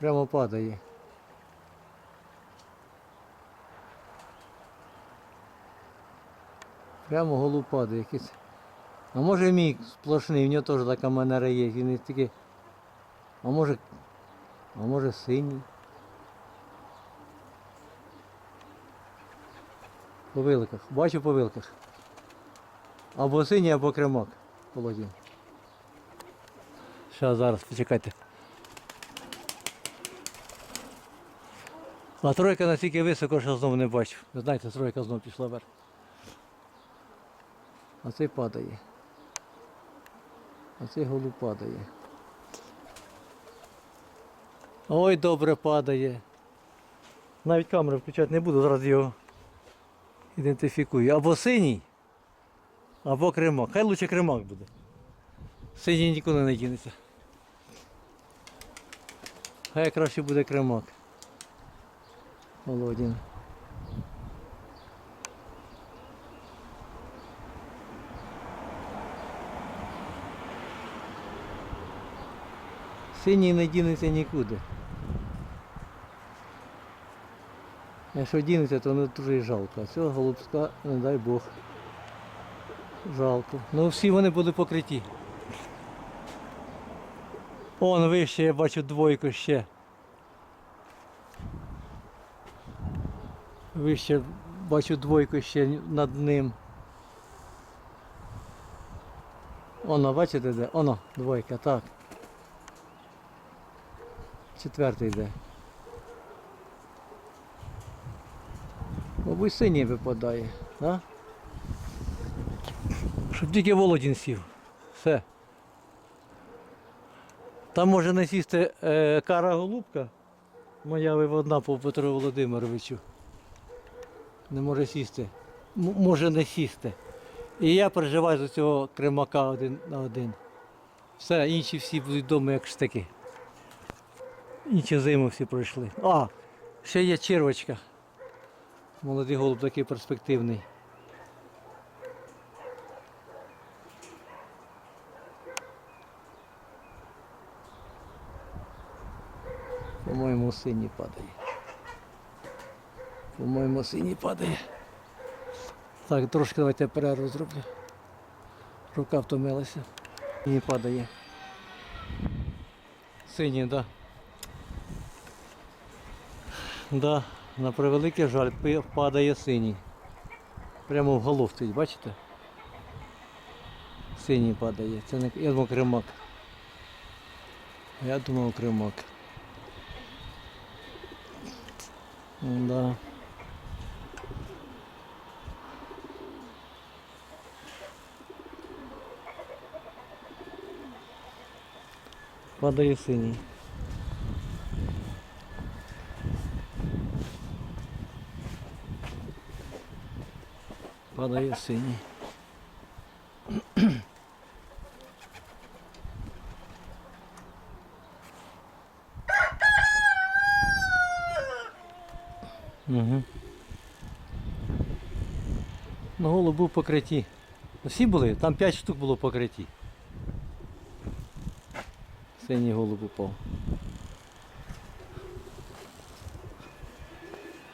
Прямо падає. Прямо голуб падає якийсь. А може мій сплошний, в нього теж така манера є. Він не тільки. А може. А може синій. По вилках. Бачу по вилках. Або синій, або кремак. Володін. Зараз, зараз, почекайте. А тройка настільки високо, що знову не бачу. Ви знаєте, тройка знову пішла вверх. А цей падає. А цей голуб падає. Ой, добре падає. Навіть камеру включати не буду, зараз його ідентифікую. Або синій, або кремак. Хай лучше кремак буде. Синій нікуди не дінеться. Хай краще буде кремак. Володін. Синій не дінеться нікуди. Якщо дінеться, то не дуже жалко. А цього голубська, не дай Бог. Жалко. Ну всі вони були покриті. Он вище, я бачу двойку ще. Вище бачу двойку ще над ним. Оно, бачите де? Оно, двойка, так. Четвертий йде. Мабуть, синій випадає, так? Щоб тільки Володін сів. Все. Там може не сісти е, кара голубка. Моя виводна по Петру Володимировичу. Не може сісти. М- може не сісти. І я переживаю за цього кремака один на один. Все, інші всі будуть вдома як штики. Інші зиму всі пройшли. А, ще є червочка. Молодий голуб такий перспективний. По-моєму, синій падає. По-моєму, синій падає. Так, трошки давайте перерву зроблю. Рука втомилася. Синій падає. Синій, так. Да. Да, на превеликий жаль, падає синій. Прямо в стоїть, бачите? Синій падає. Це не я думав кремак. Я думав кремак. Да. Падає синій. Падає синій. Угу. Голову був покриті. Всі були, там 5 штук було покриті. Синій голуб упав.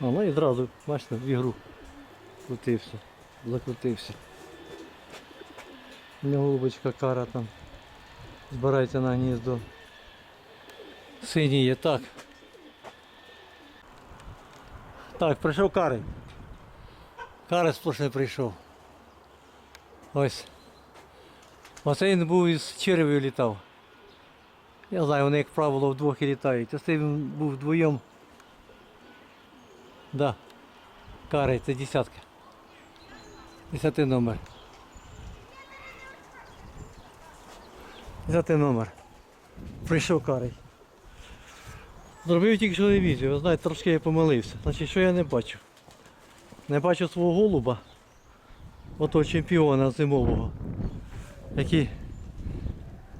А, ну і одразу, бачите, в ігру крутився, закрутився. У нього голубочка кара там збирається на гніздо. Є, так. Так, прийшов карий. Карий сплошний прийшов. Ось. Оце він був із черевів літав. Я знаю, вони, як правило, вдвох і літають. Оце він був вдвоєм. Да. Карий, це десятка. Десятий номер. Десятий номер. Прийшов карий. Зробив тільки що ревізію, ви знаєте, трошки я помилився. Значить, що я не бачу? Не бачу свого голуба, отого чемпіона зимового, який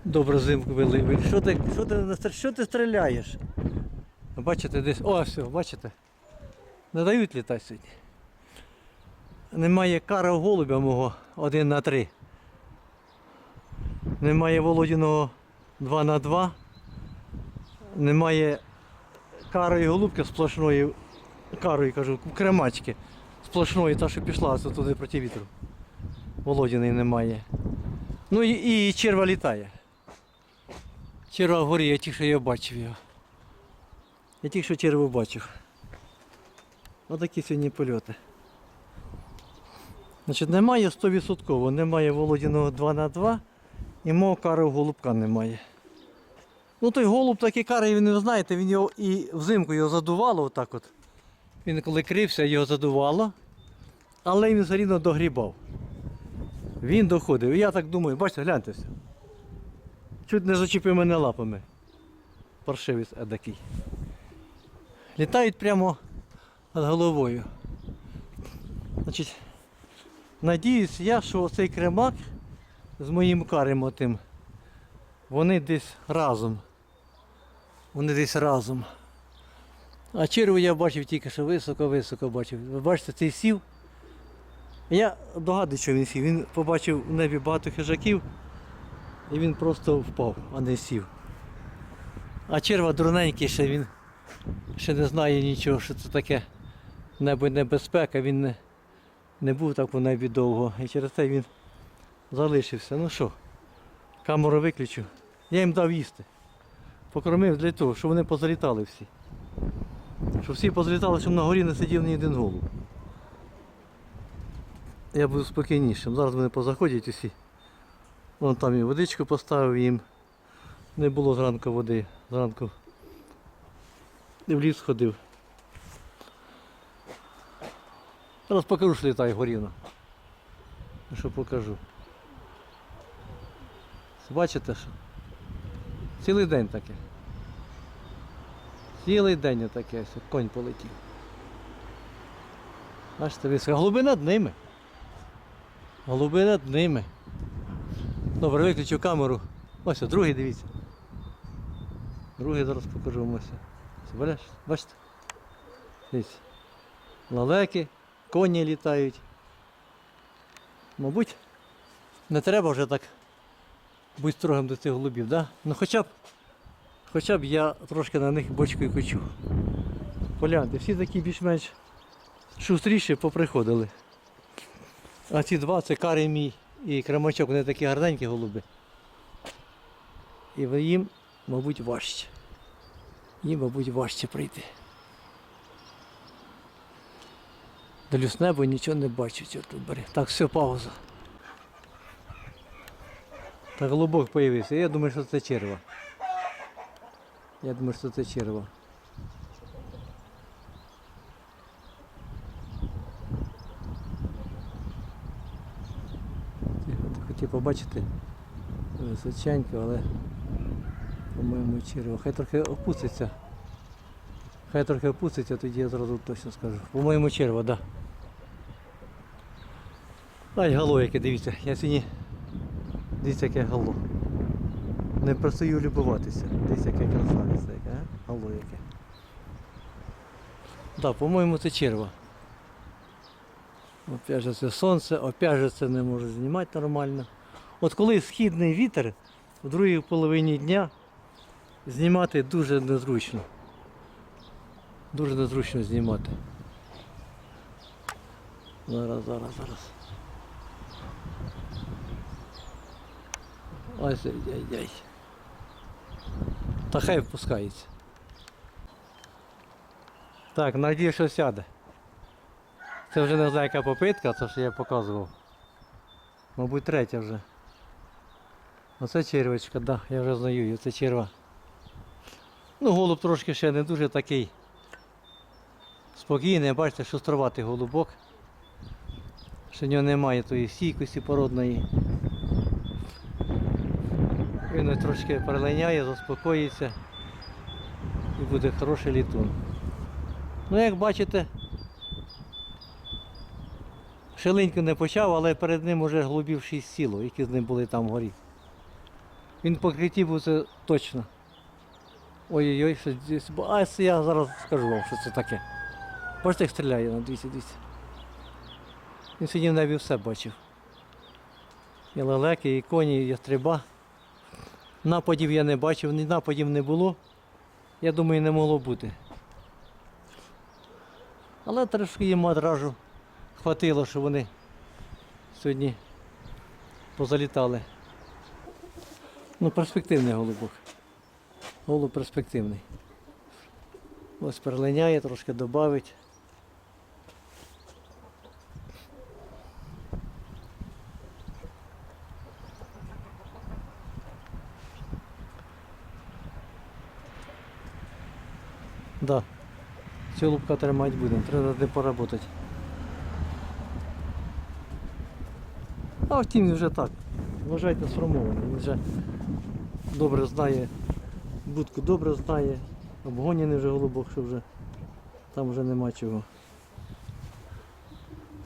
добре зимку вели. Що ти, що ти, що ти стріляєш? Бачите десь. О, все, бачите? Не дають літати сьогодні. Немає кара голубя мого 1 на 3. Немає Володіного 2 на 2. Немає карої голубки сплошної, карої кажу, кремачки сплошної, та що пішла туди проти вітру. Володіної немає. Ну і, і черва літає. Черва вгорі, я тільки що я бачив його. Я тільки що черву бачив. Отакі сьогодні польоти. Значить, немає 100%, немає Володіного 2 на 2 і мого карого голубка немає. Ну той голуб такий карий, він ви знаєте, він його і взимку його задувало отак от. Він коли крився, його задувало, але він все рівно догрібав. Він доходив. Я так думаю, бачите, гляньтеся. Чуть не зачепив мене лапами. Паршивець едакий. Літають прямо над головою. Значить, надіюсь я, що цей кремак з моїм карем отим, вони десь разом. Вони десь разом. А черву я бачив тільки що високо-високо бачив. Ви бачите, цей сів. Я догадуюсь, що він сів. Він побачив в небі багато хижаків і він просто впав, а не сів. А черва дурненький ще він ще не знає нічого, що це таке небо небезпека. Він не, не був так у небі довго. І через це він залишився. Ну що, камеру виключу. Я їм дав їсти. Покормив для того, щоб вони позалітали всі. Щоб всі позалітали, щоб на горі не сидів ні один голуб. Я буду спокійнішим. Зараз вони позаходять усі. Вон там і водичку поставив їм. Не було зранку води. Зранку в ліс ходив. Зараз покажу, що літає горіно. Ну, Що покажу. Бачите що? Цілий день таке. Цілий день таке, ось конь полетів. Бачите, високо. Голуби над ними. Голуби над ними. Добре, виключу камеру. Ось, другий дивіться. Другий зараз покажу вам ось. Бачите? Дивіться. Лалеки, коні літають. Мабуть, не треба вже так бути строгим до цих голубів, да? Ну хоча б, хоча б я трошки на них бочкою кочу. Погляньте, всі такі більш-менш шустріші поприходили. А ці два це карий мій і кремачок, вони такі гарненькі голуби. І їм, мабуть, важче. Їм, мабуть, важче прийти. Дивлюсь небо, нічого не бачу, що тут бери. Так, все, пауза. Та голубок появився. Я думаю, що це черва. Я думаю, що це черва. Ти Хотів побачити височенько, але по-моєму черва. Хай трохи опуститься. Хай трохи опуститься, тоді я зразу точно скажу. По-моєму черва, так. Да. Ай, гало яке, дивіться. Я сьогодні. Дивіться, яке гало. Не перестаю любуватися. Дивіться, яке красавиця, яке? Гало яке. Так, да, по-моєму, це черва. Опять же це сонце, опять же це не можу знімати нормально. От коли східний вітер, в другій половині дня знімати дуже незручно. Дуже незручно знімати. Зараз, зараз, зараз. Ось ай-яй-яй. Та хай впускається. Так, надію, що сяде. Це вже не знаю, яка попитка, це що я показував. Мабуть, третя вже. Оце червочка, да, я вже знаю її, це черва. Ну, голуб трошки ще не дуже такий спокійний, бачите, шустроватий голубок. Ще в нього немає тої стійкості породної. Він трошки перелиняє, заспокоїться і буде хороший літун. Ну, як бачите, шилиньку не почав, але перед ним вже голубів шість сіло, які з ним були там вгорі. Він покритів це точно. Ой-ой-ой, що здесь. А я зараз скажу вам, що це таке. Бачите, як стріляє на 200 200 Він сьогодні в небі все бачив. І лелеки, і коні, і ястреба. Нападів я не бачив, ні нападів не було. Я думаю, не могло бути. Але трошки їм одразу хватило, що вони сьогодні позалітали. Ну, перспективний голубок. Голуб перспективний. Ось перелиняє, трошки додавить. Да. Цього лупка тримати будемо, треба ним поработати. А втім вже так. Вважайте сформований. Він вже добре знає, будку добре знає, обгоняний вже голубок, що вже там вже нема чого.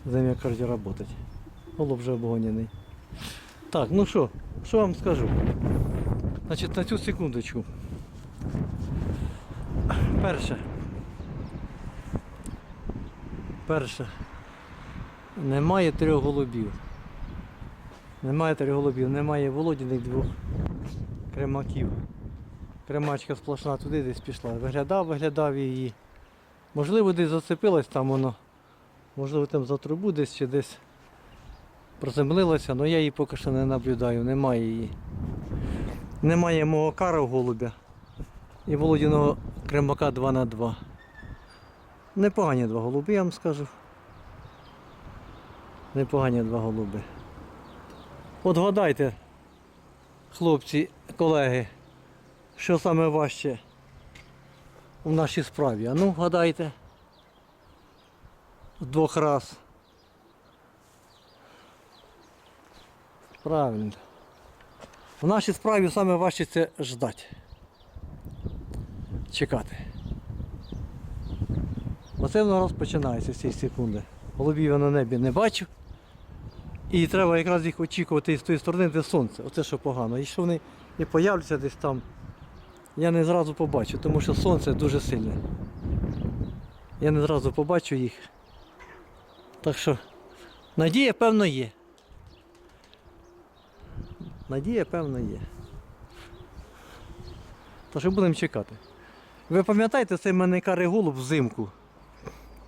За ним кажуть, працювати. Голуб вже обгоняний. Так, ну що, що вам скажу? Значить, на цю секундочку. Перше. Перше. Немає трьох голубів. Немає трьох голубів, немає володіних двох кремаків. Кремачка сплошна туди десь пішла. Виглядав, виглядав її. Можливо, десь зацепилась там воно. Можливо, там за трубу десь чи десь приземлилася, але я її поки що не наблюдаю, немає її. Немає мого кара голубя і володіного кремака 2 на 2 Непогані два голуби, я вам скажу. Непогані два голуби. От гадайте, хлопці, колеги, що саме важче в нашій справі. А ну, гадайте. Двох раз. Правильно. В нашій справі саме важче це ждати. Чекати. Оце воно розпочинається з цієї секунди. Голубів я на небі не бачу. І треба якраз їх очікувати з тої сторони, де сонце. Оце що погано. Якщо вони і появляться десь там, я не зразу побачу, тому що сонце дуже сильне. Я не зразу побачу їх. Так що надія, певно, є. Надія, певно, є. Тож що будемо чекати. Ви пам'ятаєте, цей мене карий голуб взимку?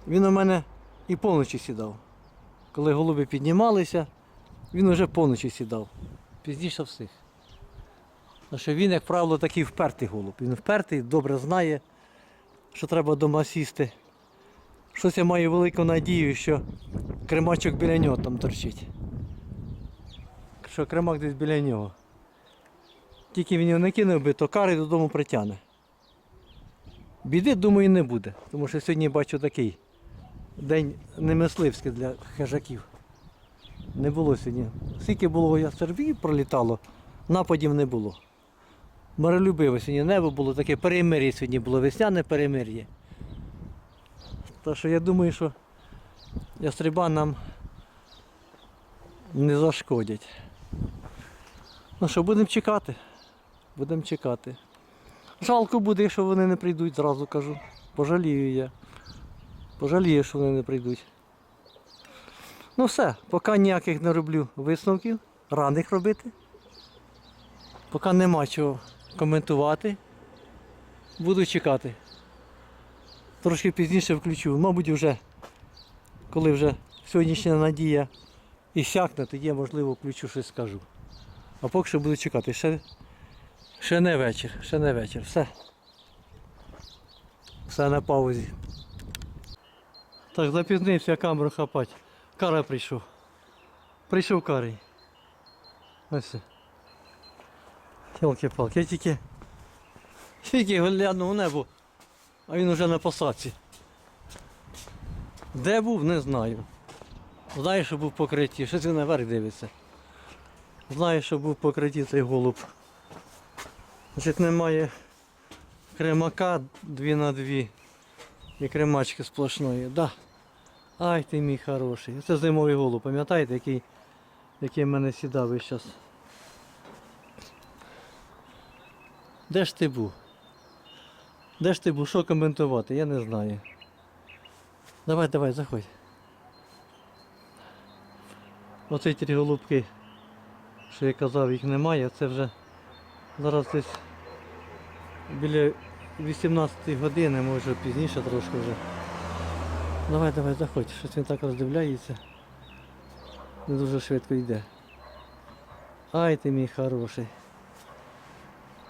Він у мене і поночі сідав. Коли голуби піднімалися, він вже поночі сідав. Пізніше всіх. Тому що він, як правило, такий впертий голуб. Він впертий, добре знає, що треба вдома сісти. Щось я маю велику надію, що кремачок біля нього там торчить. Що кремак десь біля нього. Тільки він його не кинув би, то кари додому притягне. Біди, думаю, не буде, тому що сьогодні бачу такий день немисливський для хижаків. Не було сьогодні. Скільки було ястербів пролітало, нападів не було. Миролюбиве сьогодні небо було таке перемир'я сьогодні було, весняне перемир'я. Так що я думаю, що ястреба нам не зашкодять. Ну що, будемо чекати. Будемо чекати. Жалко буде, якщо вони не прийдуть, зразу кажу. Пожалію я. Пожалію, що вони не прийдуть. Ну все, поки ніяких не роблю висновків, раних робити. Поки нема чого коментувати. Буду чекати. Трошки пізніше включу. Мабуть, вже, коли вже сьогоднішня надія іссякне, тоді я, можливо, включу щось скажу. А поки що буду чекати. Ще, ще не вечір, ще не вечір. Все. Все на паузі. Так, запізнився камеру хапати. Кара прийшов. Прийшов карий. Ось. Тілки-палки, я тільки. Тільки глянув у небо, а він уже на посадці. Де був, не знаю. Знаю, що був покритті. Щось він наверх дивиться. Знаю, що був покритті цей голуб. Значить, немає кремака 2 на 2 і кремачки сплошної. Да. Ай ти мій хороший. Це зимовий голуб, пам'ятаєте, який, який в мене сідав весь час. Де ж ти був? Де ж ти був? Що коментувати? Я не знаю. Давай, давай, заходь. Оці ті голубки, що я казав, їх немає, це вже зараз десь біля 18 години, може пізніше трошки вже. Давай, давай, заходь, щось він так роздивляється. Не дуже швидко йде. Ай ти мій хороший.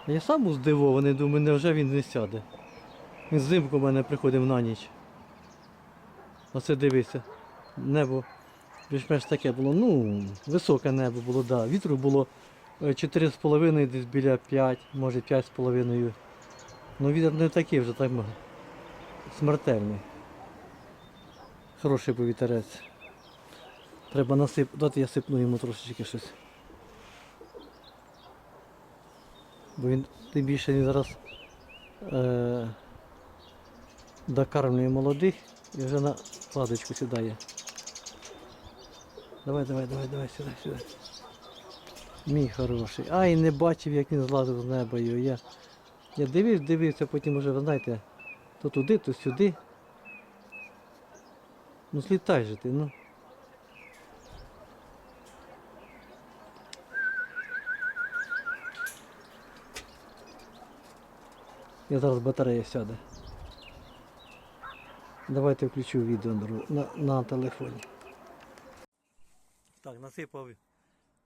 Я сам здивований, думаю, невже він не сяде. Він зимку в мене приходив на ніч. Оце дивися. Небо більш-менш таке було, ну, високе небо було, да. Вітру було е, 4,5 десь біля 5, може 5,5. Ну вітер не такий вже так смертельний. Хороший був вітерець. Треба насип... Дати я сипну йому трошечки щось. Бо він тим більше він зараз е... докармлює молодих і вже на кладочку сідає. Давай, давай, давай, давай, сюди, сюди. Мій хороший. Ай, не бачив, як він злазив з неба. Я, я дивився, дивився, потім уже, ви знаєте, то туди, то сюди. Ну злітай же ти, ну. Я зараз батарея сяде. Давайте включу відео на, на, телефоні. Так, насипав.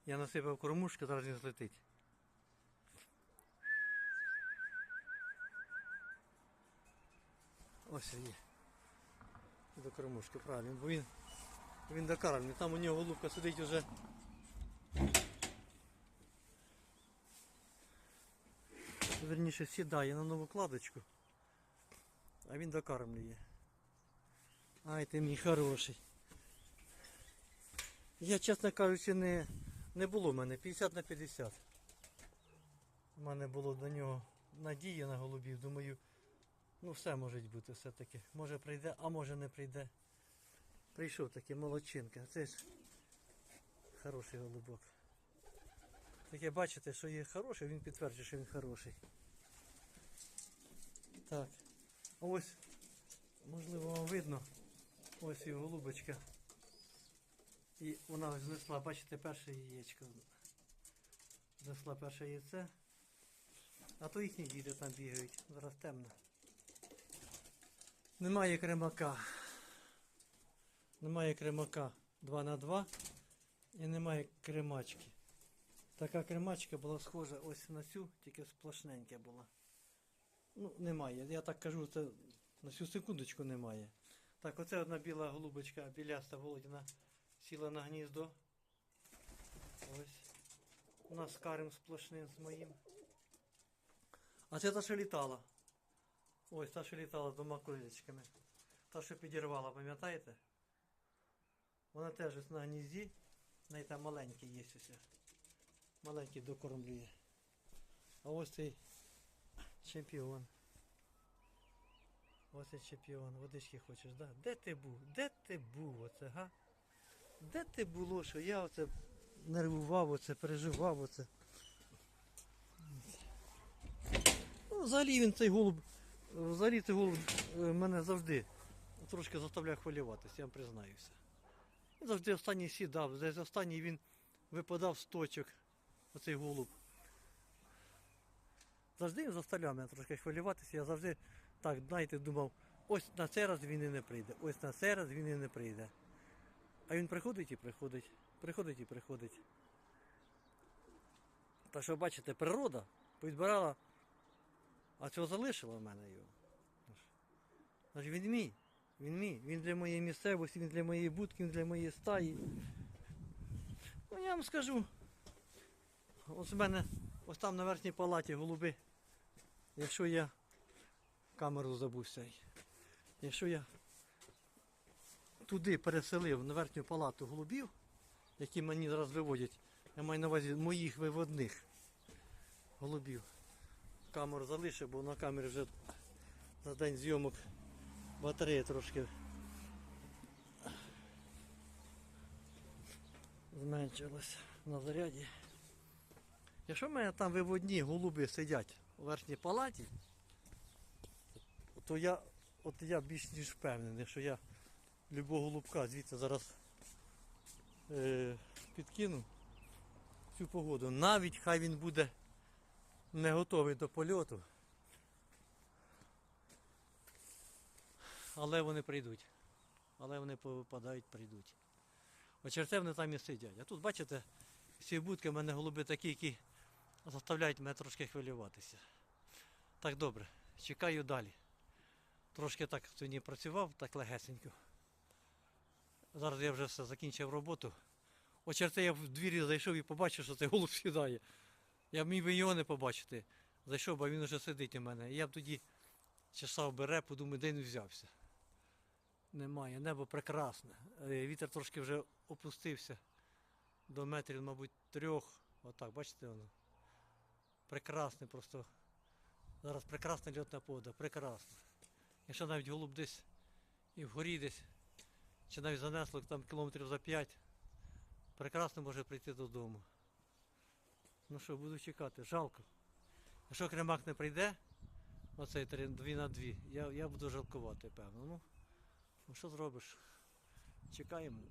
Я насипав кормушки, зараз він злетить. Ось є. До кормушки, правильно, бо він, він докармлений. Там у нього голубка сидить уже. Верніше сідає на нову кладочку, а він докармлює. Ай ти мій хороший. Я, чесно кажучи, не, не було в мене 50 на 50. У мене було до нього надія на голубів. Думаю, ну все може бути все-таки. Може прийде, а може не прийде. Прийшов такий молодчинка. Це ж хороший голубок. Таке бачите, що є хороший, він підтверджує, що він хороший. Так. Ось, можливо, вам видно. Ось і голубочка. І вона ось знесла, бачите, перше яєчко. Знесла перше яйце. А то їхні діти там бігають. Зараз темно. Немає кремака. Немає кремака 2 на 2 і немає кремачки. Така кремачка була схожа ось на цю, тільки сплошненька була. Ну, немає. Я так кажу, це на цю секундочку немає. Так, оце одна біла голубочка, біляста Володіна сіла на гніздо. Ось. У нас карим сплошним з моїм. А це та, що літала. Ось та, що літала двома крилечками. Та, що підірвала, пам'ятаєте? Вона теж ось на гнізді. В неї там маленький є ось. Маленький докормлює. А ось цей чемпіон. Ось цей чемпіон. Водички хочеш, да? Де ти був? Де ти був оце, га? Де ти було, що я оце нервував, оце, переживав оце. Ну, взагалі він цей голуб, взагалі цей голуб е, мене завжди трошки заставляє хвилюватися, я вам признаюся. Він завжди останній сідав, десь останній він випадав з точок, оцей голуб. Завжди він заставляв мене трошки хвилюватися, я завжди так, знаєте, думав, ось на цей раз він і не прийде, ось на цей раз він і не прийде. А він приходить і приходить, приходить і приходить. Та що бачите, природа підбирала, а цього залишила в мене його. Значить, він мій. Він мій. Він для моєї місцевості, він для моєї будки, він для моєї стаї. Ну я вам скажу. Ось у мене ось там на верхній палаті голуби. Якщо я камеру забувся. Якщо я туди переселив на верхню палату голубів, які мені зараз виводять, я маю на увазі моїх виводних голубів. Камеру залишив, бо на камері вже за день зйомок батарея трошки зменшилась на заряді. Якщо в мене там виводні голуби сидять у верхній палаті, то я от я більш ніж впевнений, що я любого голубка звідси зараз е, підкину цю погоду. Навіть хай він буде не готовий до польоту. Але вони прийдуть. але вони повипадають, прийдуть. Очерте вони там і сидять. А тут, бачите, ці будки в мене голуби такі, які заставляють мене трошки хвилюватися. Так добре, чекаю далі. Трошки так сьогодні працював, так легесенько. Зараз я вже все закінчив роботу. Очерте я в двірі зайшов і побачив, що цей голуб сідає. Я міг би його не побачити. Зайшов, бо він вже сидить у мене. Я б тоді чесав бере, подумаю, де він взявся. Немає, небо прекрасне. Е, Вітер трошки вже опустився до метрів, мабуть, трьох. Отак, бачите воно? Прекрасне просто. Зараз прекрасна льотна погода, прекрасно. Якщо навіть голуб десь і вгорі десь, чи навіть занесло там кілометрів за 5, прекрасно може прийти додому. Ну що, буду чекати, жалко. Якщо кремак не прийде, оцей 2 на 2, я, я буду жалкувати, певно. Ну, ну що зробиш? Чекаємо.